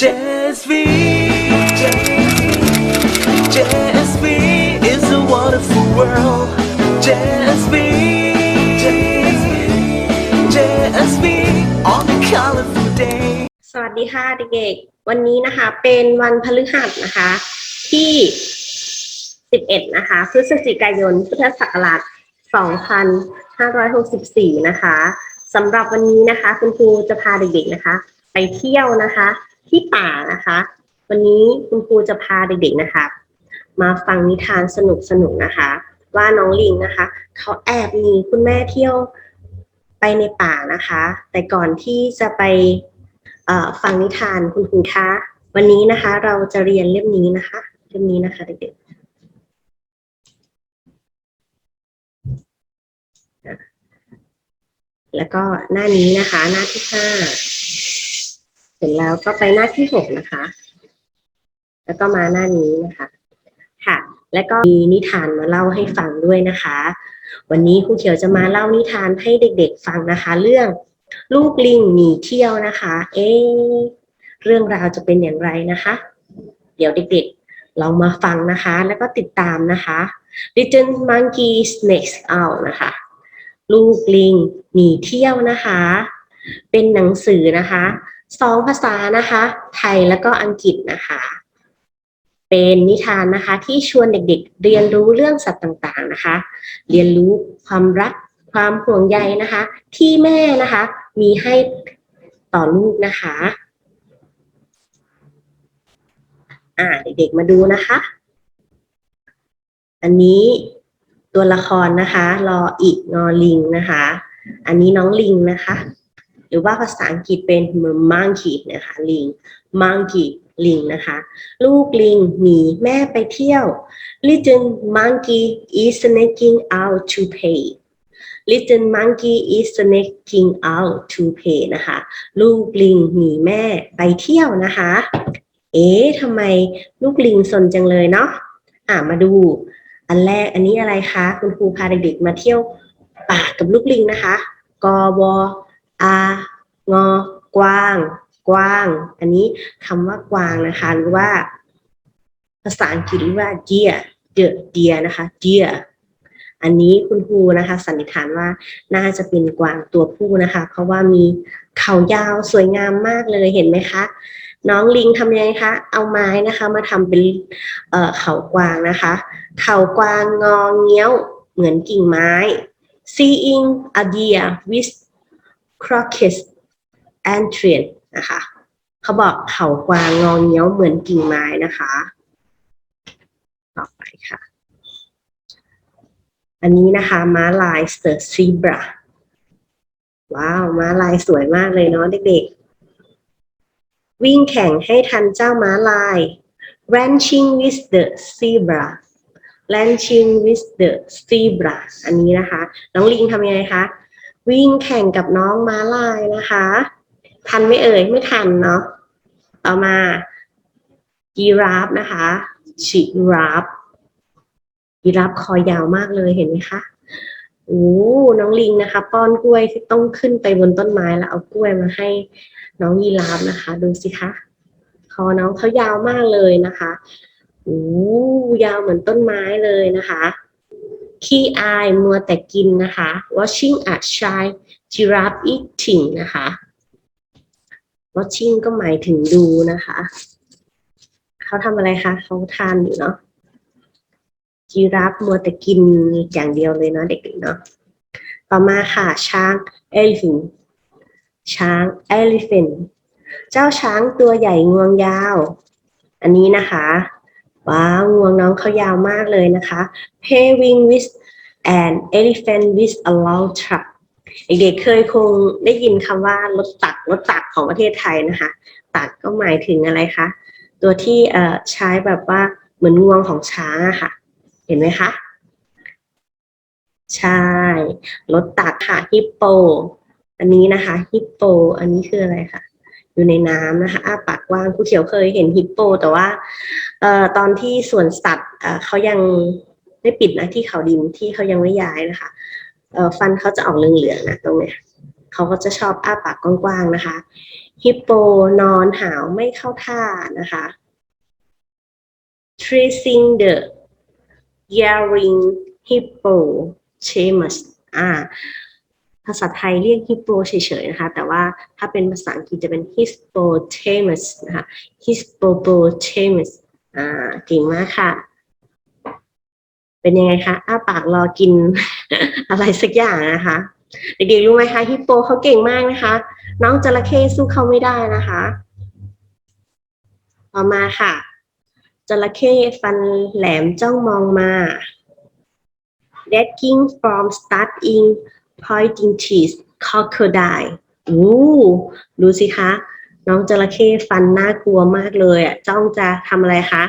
JSV JSV is a wonderful world JSV JSV on a colorful day สวัสดีค่ะเด็กๆ วันนี้นะคะเป็นวันพฤหัสนะคะ ที่ 11 นะคะ พฤศจิกายน พุทธศักราช 2564 นะคะสำหรับวันนี้นะคะ คุณครูจะพาเด็กๆนะคะ ไปเที่ยวนะคะ ที่ป่านะคะ วันนี้คุณครูจะพาเด็กๆนะคะ มาฟังนิทานสนุกๆนะคะ ว่าน้องลิงนะคะ เขาแอบหนีคุณแม่เที่ยวไปในป่านะคะ แต่ก่อนที่จะไปฟังนิทานคุณครูคะวันนี้นะคะเราจะเรียนเล่มนี้นะคะ เล่มนี้นะคะเด็กๆแล้วก็หน้านี้นะคะ หน้าที่ห้า เสร็จแล้วก็ไปหน้าที่หกนะคะ แล้วก็มาหน้านี้นะคะ ค่ะ แล้วก็มีนิทานมาเล่าให้ฟังด้วยนะคะ วันนี้ครูเขียวจะมาเล่านิทานให้เด็กๆฟังนะคะ เรื่องลูกลิงหนีเที่ยวนะคะ เอ๊เรื่องราวจะเป็นอย่างไรนะคะ เดี๋ยวเด็กๆลองมาฟังนะคะ แล้วก็ติดตามนะคะ Little Monkey Snakes Out นะคะ ลูกลิงหนีเที่ยวนะคะ เป็นหนังสือนะคะ สองภาษานะคะ ไทยแล้วก็อังกฤษนะคะ เป็นนิทานนะคะที่ชวนเด็กๆ เรียนรู้เรื่องสัตว์ต่างๆนะคะ เรียนรู้ความรักความห่วงใยนะคะ ที่แม่นะคะ มีให้ต่อลูกนะคะอ่าเด็กๆมาดูนะคะ อันนี้ตัวละครนะคะรออีกงอลิงนะคะ อันนี้น้องลิงนะคะ หรือว่าภาษาอังกฤษเป็น monkey นะคะลิง monkey ลิงนะคะ ลูกลิงหนีแม่ไปเที่ยว little monkey is sneaking out to play Little monkey is sneaking out to play นะคะ ลูกลิงหนีแม่ไปเที่ยวนะคะ เอ๊ะทำไมลูกลิงสนจังเลยเนาะอะมาดู อันแรกอันนี้อะไรคะ คุณครูพาเด็กๆมาเที่ยวป่ากับลูกลิงนะคะ กว อางอกว้าง กว้าง อันนี้คำว่ากวางนะคะ หรือว่า ภาษาอังกฤษเรียกว่า deer the deer นะคะ deer อันนี้คุณครูนะคะ สันนิษฐานว่าน่าจะเป็นกวางตัวผู้นะคะ เพราะว่ามีเขายาวสวยงามมากเลยเห็นไหมคะ น้องลิงทำยังไงคะ เอาไม้นะคะ มาทำเป็นเอ่อเขากวางนะคะ เขากวางงอเงี้ยวเหมือนกิ่งไม้ seeing a deer with crocus and tree นะคะ เขาบอกเขากวางงอเงี้ยวเหมือนกิ่งไม้นะคะ ต่อไปค่ะ อันนี้นะคะ ม้าลาย the zebra ว้าว ม้าลายสวยมากเลยเนาะเด็กๆ วิ่งแข่งให้ทันเจ้าม้าลาย ranching with the zebra ranching with the zebra อันนี้นะคะ น้องลิงทำยังไงคะ วิ่งแข่งกับน้องม้าลายนะคะ ทันไม่เอ่ย ไม่ทันเนาะต่อมา giraffe นะคะ giraffe ยีราฟคอยาวมากเลยเห็นไหมคะโอ้น้องลิงนะคะ ป้อนกล้วยที่ต้องขึ้นไปบนต้นไม้แล้วเอากล้วยมาให้น้องยีราฟนะคะ ดูสิคะคอน้องเขายาวมากเลยนะคะโอ้ยาวเหมือนต้นไม้เลยนะคะ ขี้อายมัวแต่กินนะคะ watching a child giraffe eating นะคะ watching ก็หมายถึงดูนะคะ เขาทำอะไรคะเขาทานอยู่เนาะจีราฟมัวแต่กินอย่างเดียวเลยเนาะเด็กๆเนาะต่อมาค่ะช้าง elephant ช้าง elephant เจ้าช้างตัวใหญ่งวงยาว อันนี้นะคะ ว้าวงวงน้องเขายาวมากเลยนะคะ paving with an elephant with a long truck เด็กๆเคยคงได้ยินคำว่ารถตักรถตักของประเทศไทยนะคะ ตักก็หมายถึงอะไรคะ ตัวที่ใช้แบบว่าเหมือนงวงของช้างอะค่ะ เห็นไหมคะ ใช่ รถตักค่ะฮิปโป อันนี้นะคะฮิปโป อันนี้คืออะไรคะ อยู่ในน้ำนะคะอ้าปากกว้างครูเขียวเคยเห็นฮิปโป แต่ว่าเอ่อตอนที่สวนสัตว์เอ่อเขายังไม่ปิดนะที่เขาดินที่เขายังไม่ย้ายนะคะเอ่อฟันเขาจะออกเหลืองๆนะตรงเนี้ยเขาก็จะชอบอ้าปากกว้างๆนะคะฮิปโปนอนหาวไม่เข้าท่านะคะ tracing the yelling hippopotamus อ่า ภาษาไทยเรียกฮิปโปเฉยๆนะคะ แต่ว่าถ้าเป็นภาษาอังกฤษจะเป็น hippopotamus นะคะ hippopotamus อ่าเก่งมากค่ะ เป็นยังไงคะ อ้าปากรอกิน อะไรสักอย่างนะคะเด็กๆรู้ไหมคะฮิปโปเขาเก่งมากนะคะ น้องจระเข้สู้เขาไม่ได้นะคะ ต่อมาค่ะจระเข้ฟันแหลมจ้องมองมา Lacking from starting pointing teeth crocodile อู้ดูสิคะ น้องจระเข้ฟันน่ากลัวมากเลยอะจ้องจะทำอะไรคะ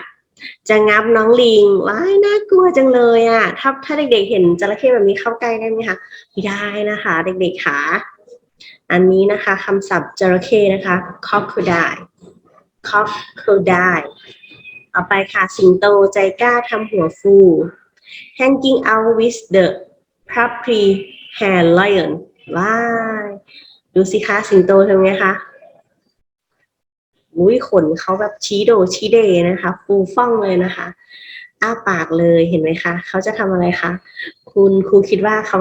จะงับน้องลิงว้ายน่ากลัวจังเลยอะถ้าถ้าเด็กๆเห็นจระเข้แบบนี้เข้าใกล้ได้ไหมคะไม่ได้นะคะ เด็กๆค่ะอันนี้นะคะคำศัพท์จระเข้นะคะ crocodile crocodile เอาไปค่ะสิงโตใจกล้าทำหัวฟู hanging out with the puppy hair lion ว้ายดูสิคะสิงโตทำไงคะอุ้ยขนเขาแบบชี้โดชี้เดนะคะฟูฟ่องเลยนะคะ อ้าปากเลยเห็นไหมคะเขาจะทำอะไรคะคุณครูคิดว่าเขา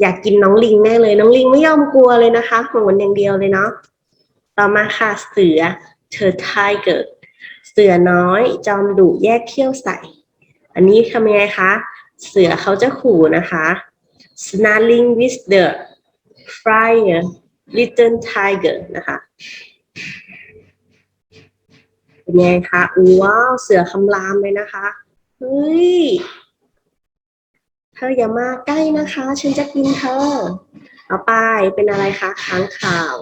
อยากกินน้องลิงแน่เลย น้องลิงไม่ยอมกลัวเลยนะคะโหนอย่างเดียวเลยเนาะต่อมาค่ะเสือเธอไทเกอร์เสือน้อยจอมดุแยกเขี้ยวใส่ อันนี้ทำยังไงคะ เสือเขาจะขู่นะคะ snarling with the fire little tiger นะคะเป็นไงคะว้าว เสือคำรามเลยนะคะเฮ้ยเธออย่ามาใกล้นะคะ ฉันจะกินเธอเอาไปเป็นอะไรคะค้างคาว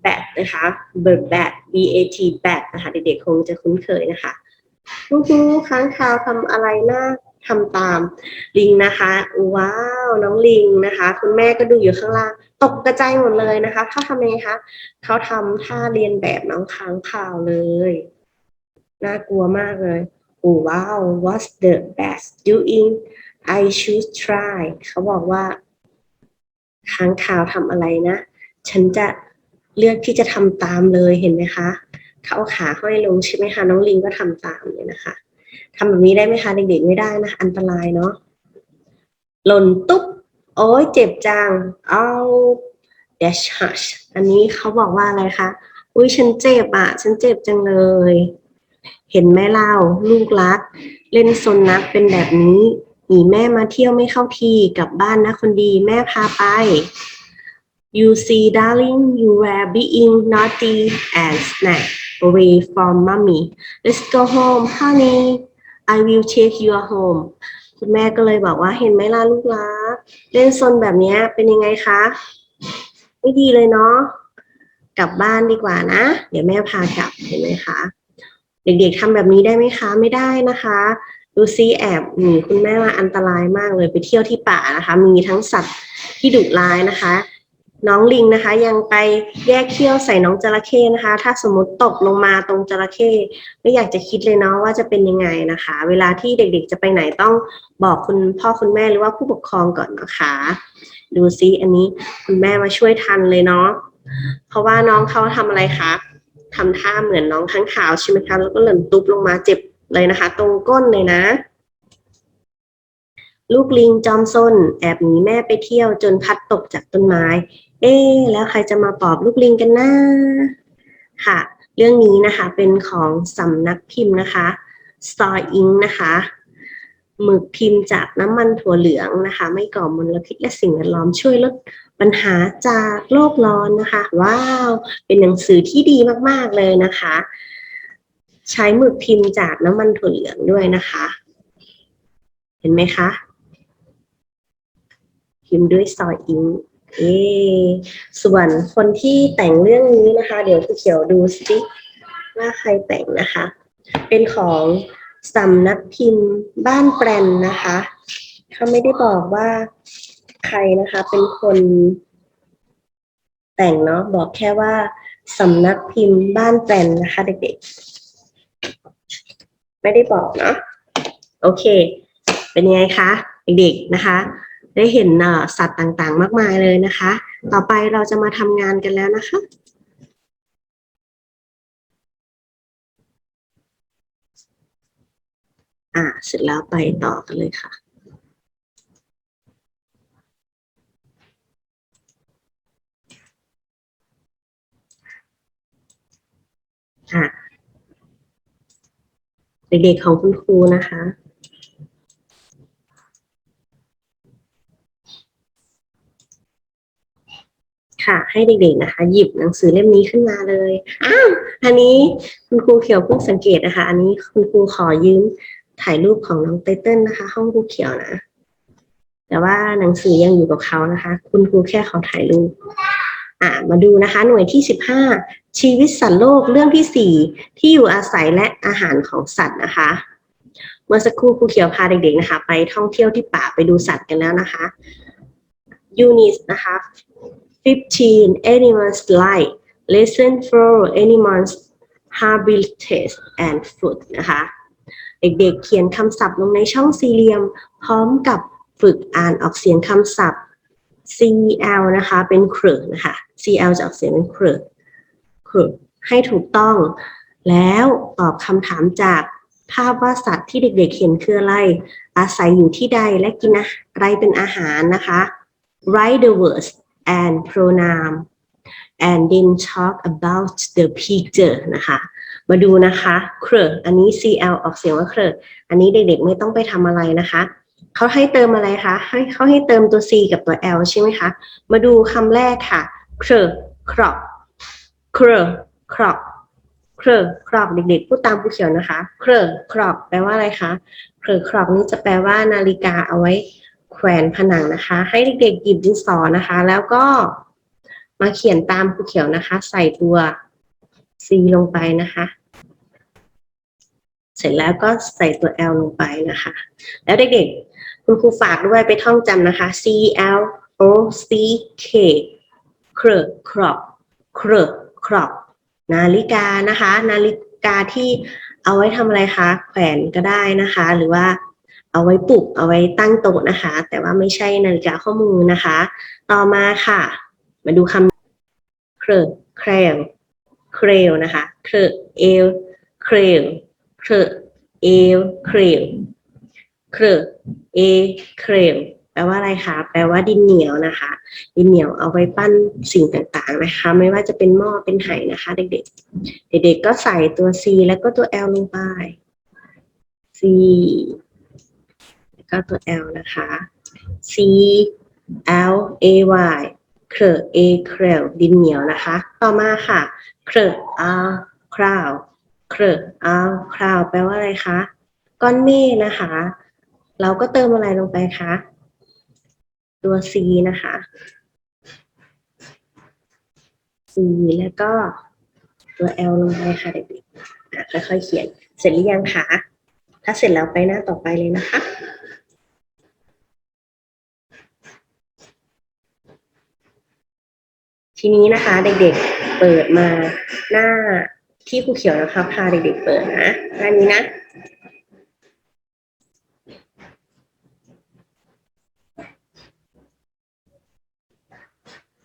แบดนะคะ bird bat b a t bat นะคะ เด็กๆคงจะคุ้นเคยนะคะฮู้ฮู้ค้างคาวทำอะไรน่า ทำตามลิงนะคะ ว้าว น้องลิงนะคะ คุณแม่ก็ดูอยู่ข้างล่าง ตกกระจายหมดเลยนะคะเขาทำยังไงคะเขาทำท่าเรียนแบบน้องค้างคาวเลย น่ากลัวมากเลยโอ้ว้าว what's the best doing I should try เขาบอกว่าค้างคาวทำอะไรนะ ฉันจะเลือกที่จะทำตามเลยเห็นไหมคะเขาเอาขาห้อยลงใช่ไหมคะ น้องลิงก็ทำตามเลยนะคะ ทำแบบนี้ได้ไหมคะ เด็กๆไม่ได้นะ อันตรายเนาะหล่นตุ๊บ โอ้ยเจ็บจัง เอา dash hush อันนี้เขาบอกว่าอะไรคะ อุ้ยฉันเจ็บอะ ฉันเจ็บจังเลย เห็นไหมเล่าลูกรัก เล่นซนนักเป็นแบบนี้หนีแม่มาเที่ยวไม่เข้าทีกลับบ้านนะคนดีแม่พาไป You see darling you were being naughty and snack away from mommy Let's go home honey I will take your home คุณแม่ก็เลยบอกว่าเห็นไหมล่ะลูกรักเล่นซนแบบนี้เป็นยังไงคะ ไม่ดีเลยเนาะกลับบ้านดีกว่านะ เดี๋ยวแม่พากลับเห็นไหมคะ เด็กๆทำแบบนี้ได้ไหมคะ ไม่ได้นะคะดูซิแอบหนีคุณแม่ว่าอันตรายมากเลยไปเที่ยวที่ป่านะคะ มีทั้งสัตว์ที่ดุร้ายนะคะ น้องลิงนะคะ ยังไปแยกเขี้ยวใส่น้องจระเข้นะคะ ถ้าสมมติตกลงมาตรงจระเข้ไม่อยากจะคิดเลยเนาะว่าจะเป็นยังไงนะคะ เวลาที่เด็กๆจะไปไหนต้องบอกคุณพ่อคุณแม่หรือว่าผู้ปกครองก่อนนะคะ ดูซิอันนี้คุณแม่มาช่วยทันเลยเนาะเพราะว่าน้องเขาทำอะไรคะทำท่าเหมือนน้องข้างขาวใช่ไหมคะแล้วก็หล่นตุบลงมาเจ็บเลยนะคะ ตรงก้นเลยนะลูกลิงจอมซนแอบหนีแม่ไปเที่ยวจนพัดตกจากต้นไม้ เอ๊แล้วใครจะมาปอบลูกลิงกันนะค่ะ เรื่องนี้นะคะเป็นของสำนักพิมพ์นะคะ Star Ink นะคะหมึกพิมพ์จากน้ำมันถั่วเหลืองนะคะ ไม่ก่อมลพิษและสิ่งแวดล้อมช่วยลดปัญหาจากโลกร้อนนะคะ ว้าว เป็นหนังสือที่ดีมากๆเลยนะคะ ใช้หมึกพิมพ์จากน้ำมันถั่วเหลืองด้วยนะคะ เห็นไหมคะ พิมพ์ด้วยซอยอิง เอส่วนคนที่แต่งเรื่องนี้นะคะ เดี๋ยวคุณเขียวดูสิว่าใครแต่งนะคะ เป็นของสำนักพิมพ์บ้านแปรนนะคะเขาไม่ได้บอกว่าใครนะคะ เป็นคนแต่งเนาะบอกแค่ว่าสำนักพิมพ์บ้านแปรนนะคะ เด็กๆ ไม่ได้บอกเนาะโอเค เป็นยังไงคะ เด็กๆนะคะ ได้เห็นสัตว์ต่างๆ มากมายเลยนะคะ ต่อไปเราจะมาทำงานกันแล้วนะคะ อ่าเสร็จแล้วไปต่อกันเลยค่ะอะเด็กๆของคุณครูนะคะ ค่ะ ให้เด็กๆนะคะ หยิบหนังสือเล่มนี้ขึ้นมาเลยอ้าวอันนี้คุณครูเขียวเพิ่งสังเกตนะคะ อันนี้คุณครูขอยืมถ่ายรูปของน้องไตเติ้ลนะคะ ห้องครูเขียวนะ แต่ว่าหนังสือยังอยู่กับเขานะคะ คุณครูแค่ขอถ่ายรูปอ่ามาดูนะคะ หน่วยที่สิบห้าชีวิตสัตว์โลกเรื่องที่สี่ที่อยู่อาศัยและอาหารของสัตว์นะคะเมื่อสักครู่ครูเขียวพาเด็กๆนะคะ ไปท่องเที่ยวที่ป่าไปดูสัตว์กันแล้วนะคะยูนิตนะคะ 15 animals life lesson for animals habitat and food นะคะ เด็กๆเขียนคำศัพท์ลงในช่องสี่เหลี่ยม พร้อมกับฝึกอ่านออกเสียงคำศัพท์ CL นะคะ เป็นเครือนะคะ CL จะออกเสียงเป็นเครือเครือให้ถูกต้อง แล้วตอบคำถามจากภาพว่าสัตว์ที่เด็กๆเห็นคืออะไร อาศัยอยู่ที่ใดและกินอะไรเป็นอาหารนะคะ write the words and pronoun and then talk about the picture นะคะ มาดูนะคะเครออันนี้ CL ออกเสียงว่าเครออันนี้เด็กๆไม่ต้องไปทำอะไรนะคะ เขาให้เติมอะไรคะ ให้เขาให้เติมตัว C กับตัว L ใช่ไหมคะ มาดูคำแรกค่ะเครอครอบเครอครอบเครอครอบเด็กๆพูดตามผู้เขียวนะคะเครอครอบแปลว่าอะไรคะเครอครอบนี้จะแปลว่านาฬิกาเอาไว้ แขวนผนังนะคะ ให้เด็กๆหยิบดินสอนะคะ แล้วก็มาเขียนตามครูเขียวนะคะ ใส่ตัว C ลงไปนะคะ เสร็จแล้วก็ใส่ตัว L ลงไปนะคะ แล้วเด็กๆ คุณครูฝากด้วยไปท่องจำนะคะ C L O C K เครอครอบเครอครอบนาฬิกานะคะ นาฬิกาที่เอาไว้ทำอะไรคะ แขวนก็ได้นะคะ หรือว่า เอาไว้ปลุกเอาไว้ตั้งโต๊ะนะคะ แต่ว่าไม่ใช่นาฬิกาข้อมือนะคะ ต่อมาค่ะ มาดูคำเครอแครลเครลนะคะเครอเอลเครลเครอเอลเครลเครอเอเครลแปลว่าอะไรคะ แปลว่าดินเหนียวนะคะ ดินเหนียวเอาไว้ปั้นสิ่งต่างๆนะคะ ไม่ว่าจะเป็นหม้อ เป็นไหนะคะ เด็กๆ เด็กๆ ก็ใส่ตัว C แล้วก็ตัว L ลงไป C ก็ตัว L นะคะ C L A Y เครอ A เครลดินเหนียวนะคะ ต่อมาค่ะ เครอ R cloud เครอ R cloud แปลว่าอะไรคะ ก้อนเมฆนะคะ เราก็เติมอะไรลงไปคะ ตัว C นะคะ C แล้วก็ตัว L ลงไปค่ะเด็กๆอะค่อยๆเขียน เสร็จหรือยังคะ ถ้าเสร็จแล้วไปหน้าต่อไปเลยนะคะ ทีนี้นะคะเด็กๆเปิดมาหน้าที่ครูเขียวนะคะพาเด็กๆเปิดนะหน้านี้นะ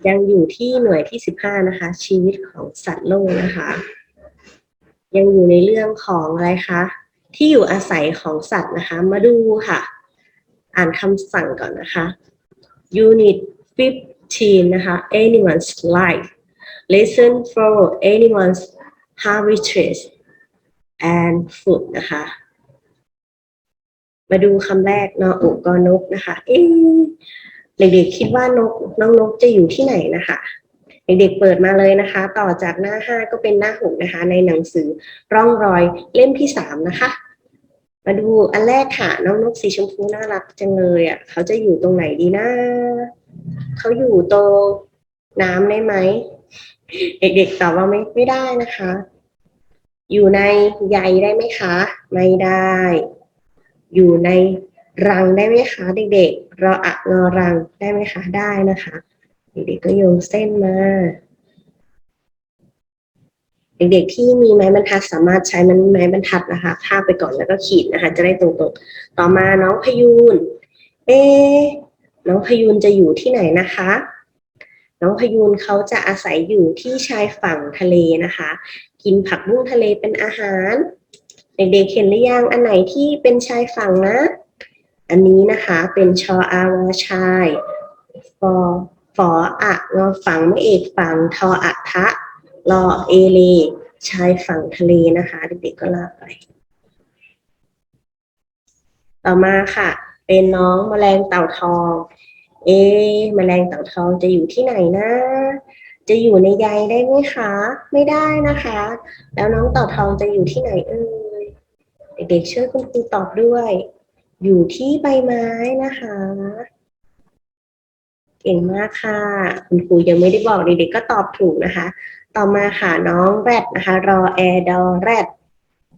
ยังอยู่ที่หน่วยที่สิบห้านะคะ ชีวิตของสัตว์โลกนะคะ ยังอยู่ในเรื่องของอะไรคะที่อยู่อาศัยของสัตว์นะคะ มาดูค่ะ อ่านคำสั่งก่อนนะคะ Unit 15นะคะ Anyone's Life Lesson for Anyone's Habitats and Food นะคะ มาดูคำแรกนออุกอนกนะคะ เอ๊เด็กๆคิดว่านกน้องนกจะอยู่ที่ไหนนะคะ เด็กๆเปิดมาเลยนะคะ ต่อจากหน้าห้าก็เป็นหน้าหกนะคะ ในหนังสือร่องรอยเล่มที่สามนะคะมาดูอันแรกค่ะ น้องนกสีชมพูน่ารักจังเลยอะ เขาจะอยู่ตรงไหนดีนะ เขาอยู่โตน้ำได้ไหม เด็กๆตอบว่าไม่ไม่ได้นะคะ อยู่ในใยได้ไหมคะ ไม่ได้ อยู่ในรังได้ไหมคะ เด็กๆรออะงอรังได้ไหมคะ ได้นะคะ เด็กๆก็โยงเส้นมา เด็กๆที่มีไม้บรรทัดสามารถใช้มันไม้บรรทัดนะคะพาบไปก่อนแล้วก็ขีดนะคะ จะได้ตรงๆ ต่อมาน้องพยูน เอ น้องพยูนจะอยู่ที่ไหนนะคะ น้องพยูนเขาจะอาศัยอยู่ที่ชายฝั่งทะเลนะคะ กินผักบุ้งทะเลเป็นอาหาร เด็กๆเห็นหรือยังอันไหนที่เป็นชายฝั่งนะ อันนี้นะคะเป็นชออาวาชายฟอฟออะงอฝั่งไม่เอกฝั่งทออะทะรอเอเลชายฝั่งทะเลนะคะ เด็กๆก็ลากไป ต่อมาค่ะ เป็นน้องแมลงเต่าทอง เอะแมลงเต่าทองจะอยู่ที่ไหนนะ จะอยู่ในใยได้ไหมคะ ไม่ได้นะคะ แล้วน้องเต่าทองจะอยู่ที่ไหนเอ่ยเด็กๆช่วยคุณครูตอบด้วย อยู่ที่ใบไม้นะคะ เก่งมากค่ะ คุณครูยังไม่ได้บอกเด็กๆก็ตอบถูกนะคะ ต่อมาค่ะน้องแรดนะคะ รอแอร์ดอแรด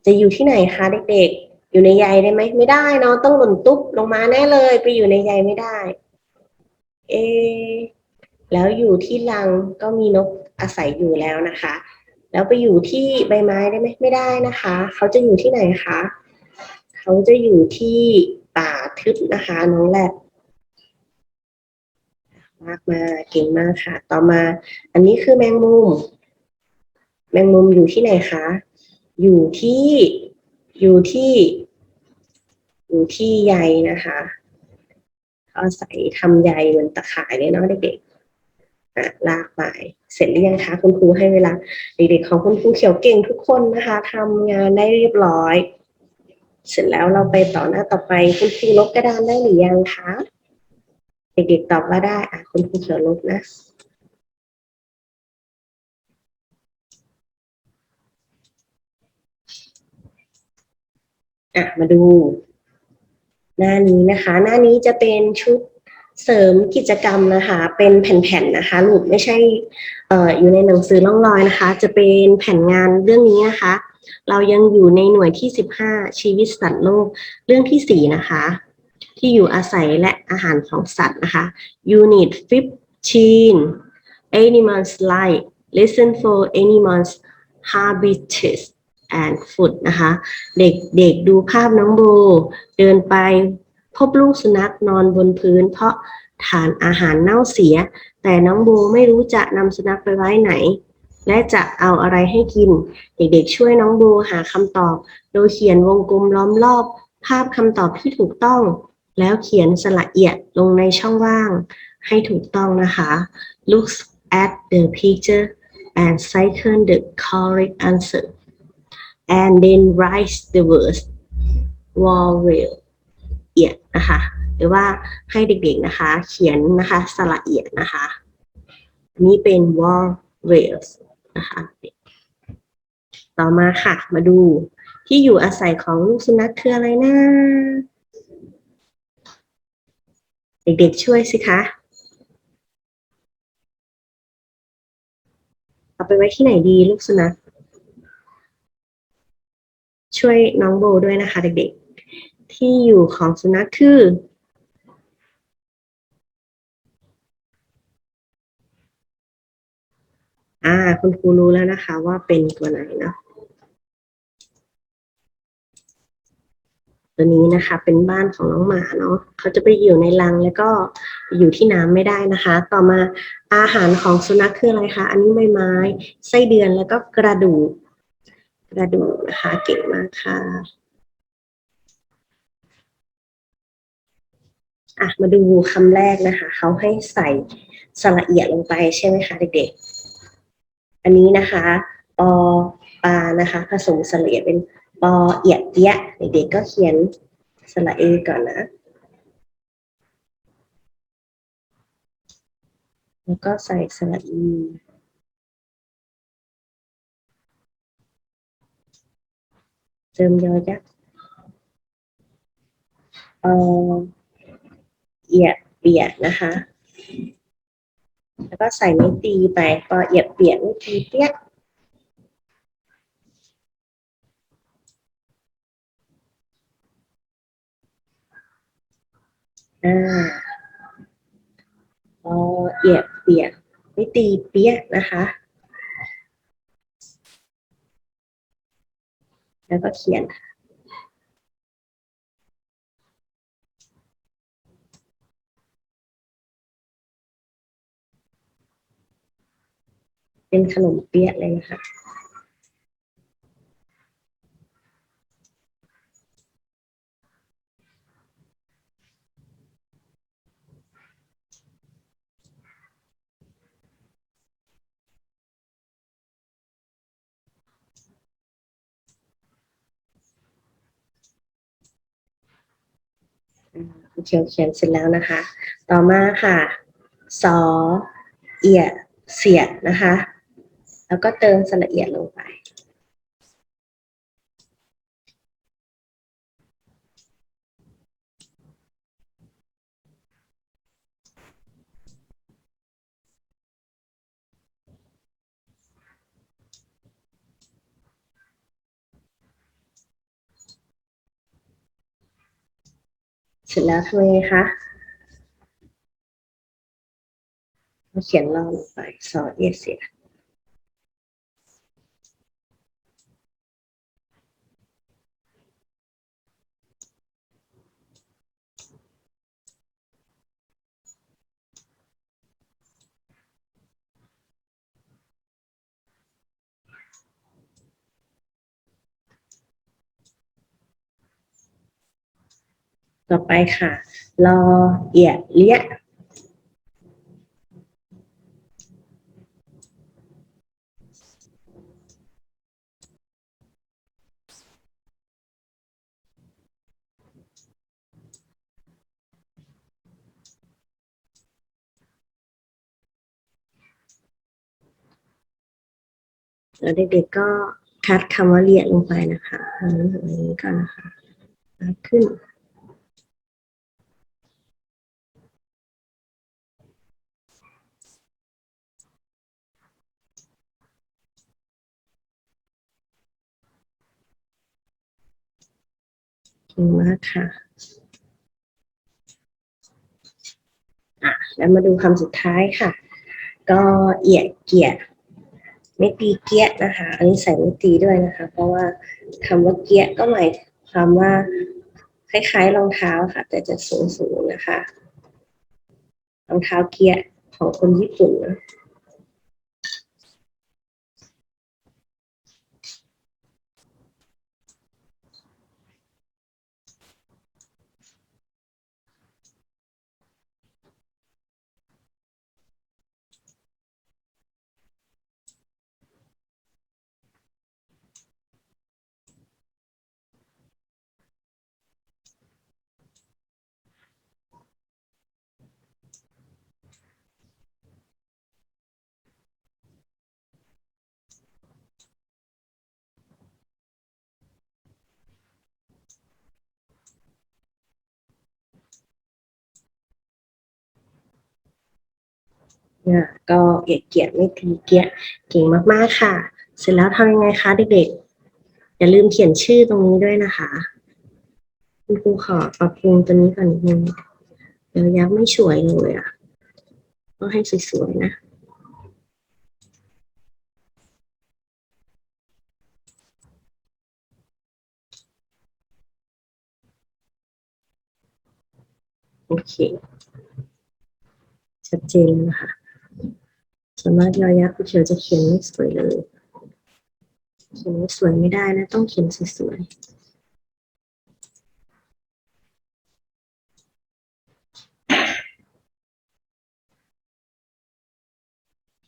จะอยู่ที่ไหนคะเด็กๆ อยู่ในใยได้ไหมไม่ได้เนาะต้องหล่นตุ๊บลงมาแน่เลย ไปอยู่ในใยไม่ได้ เอ แล้วอยู่ที่รังก็มีนกอาศัยอยู่แล้วนะคะ แล้วไปอยู่ที่ใบไม้ได้ไหมไม่ได้นะคะ เขาจะอยู่ที่ไหนคะเขาจะอยู่ที่ป่าทึบนะคะน้องแรดมากมาเก่งมากค่ะ ต่อมา อันนี้คือแมงมุม แมงมุมอยู่ที่ไหนคะ อยู่ที่ อยู่ที่อยู่ที่ใยนะคะเอาศัยทำใยเหมือนตะข่ายเลยเนาะเด็กๆอะลากไปเสร็จหรือยังคะคุณครูให้เวลา เด็กๆของคุณครูเขียวเก่งทุกคนนะคะทำงานได้เรียบร้อย เสร็จแล้วเราไปต่อหน้าต่อไปคุณครูลบกระดานได้หรือยังคะเด็กๆตอบว่าได้อะคุณครูเขียวลบนะ อะมาดู หน้านี้นะคะ หน้านี้จะเป็นชุดเสริมกิจกรรมนะคะ เป็นแผ่นๆนะคะลูกไม่ใช่ออยู่ในหนังสือล่องลอยนะคะ จะเป็นแผนงานเรื่องนี้นะคะ เรายังอยู่ในหน่วยที่ 15 ชีวิตสัตว์โลกเรื่องที่ 4 นะคะ ที่อยู่อาศัยและอาหารของสัตว์นะคะ Unit 15 Animals Life Listen for Animals Habitats and Food นะคะ เด็กเด็กดูภาพน้องโบ เดินไปพบลูกสุนัขนอนบนพื้น เพราะทานอาหารเน่าเสีย แต่น้องโบไม่รู้จะนำสุนัขไปไว้ไหน และจะเอาอะไรให้กิน เด็กๆช่วยน้องโบหาคำตอบ โดยเขียนวงกลมล้อมรอบ ภาพคำตอบที่ถูกต้อง แล้วเขียนสละเอียดลงในช่องว่าง ให้ถูกต้องนะคะ looks at the picture and circle the correct answer and then write the words vowel เอียดนะคะหรือว่าให้เด็กๆนะคะเขียนนะคะสระเอียดนะคะนี้เป็น vowels นะคะต่อมาค่ะ มาดูที่อยู่อาศัยของลูกสุนัขคืออะไรนะ เด็กๆช่วยสิคะเอาไปไว้ที่ไหนดีลูกสุนัข ช่วยน้องโบด้วยนะคะ เด็กๆ ที่อยู่ของสุนัขคือ อ่า คุณครูรู้แล้วนะคะ ว่าเป็นตัวไหนเนาะตัวนี้นะคะ เป็นบ้านของน้องหมาเนาะเขาจะไปอยู่ในรังแล้วก็อยู่ที่น้ำไม่ได้นะคะ ต่อมาอาหารของสุนัขคืออะไรคะอันนี้ใบไม้ไส้เดือนแล้วก็กระดูก กระดูกนะคะเก่งมากค่ะอะมาดูคำแรกนะคะ เขาให้ใส่สระเอียดลงไปใช่ไหมคะเด็กๆ อันนี้นะคะปอปลานะคะ ผสมสระเอียดเป็นปอเอียดเปียะเด็กๆก็เขียนสระเอก่อนนะ แล้วก็ใส่สระอี เติมยอยักษ์เออเอียดเปียกนะคะ แล้วก็ใส่ไม่ตีไปปอเอียดเปียกไม่ตีเปียกอ่าพอเอียดเปียกไม่ตีเปียกนะคะ แล้วก็เขียนเป็นขนมเปี๊ยะเลยนะคะ เขียวเขียนเสร็จแล้วนะคะ ต่อมาค่ะสอเอียเสียดนะคะ แล้วก็เติมสระเอียดลงไป เสร็จแล้วทำไงคะเราเขียนรอลงไปสอเอียดเสีย ต่อไปค่ะรอเอียเลียดแล้วเด็กๆก็คัดคำว่าเลียดลงไปนะคะอันนี้อย่างนี้ก่อนนะคะ ขึ้น เก่งมากค่ะอะ แล้วมาดูคำสุดท้ายค่ะ ก็เอียดเกียดไม่ตีเกียดนะคะ อันนี้ใส่ไม่ตีด้วยนะคะ เพราะว่าคำว่าเกียดก็หมายความว่าคล้ายๆรองเท้าค่ะ แต่จะสูงๆนะคะรองเท้าเกียดของคนญี่ปุ่นนะ เนี่ยก็เอียดเกียดไม่ตีเกียดเก่งมากๆค่ะ เสร็จแล้วทำยังไงคะเด็กๆ อย่าลืมเขียนชื่อตรงนี้ด้วยนะคะคุณครูขอปรับปรุงตัวนี้ก่อนนิดนึงเดี๋ยวยักษ์ไม่สวยเลยอะต้องให้สวยๆนะโอเค ชัดเจนนะคะ ส่วนมากยอยักษ์คุณเขียวจะเขียนไม่สวยเลยเขียนไม่สวยไม่ได้นะต้องเขียนสวยๆ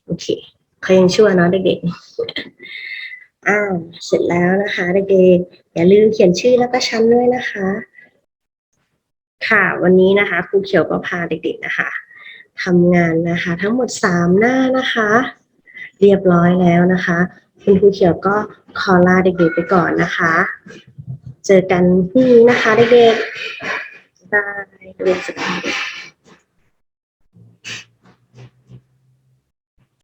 โอเคเขายังชั่วเนาะเด็กๆอ่าเสร็จแล้วนะคะเด็กๆ อย่าลืมเขียนชื่อแล้วก็ชั้นด้วยนะคะ ค่ะ วันนี้นะคะครูเขียวก็พาเด็กๆนะคะ ทำงานนะคะ ทั้งหมดสามหน้านะคะ เรียบร้อยแล้วนะคะ คุณครูเขียวก็ขอลาเด็กๆไปก่อนนะคะ เจอกันพรุ่งนี้นะคะเด็กๆบายบายเรียนสุดท้าย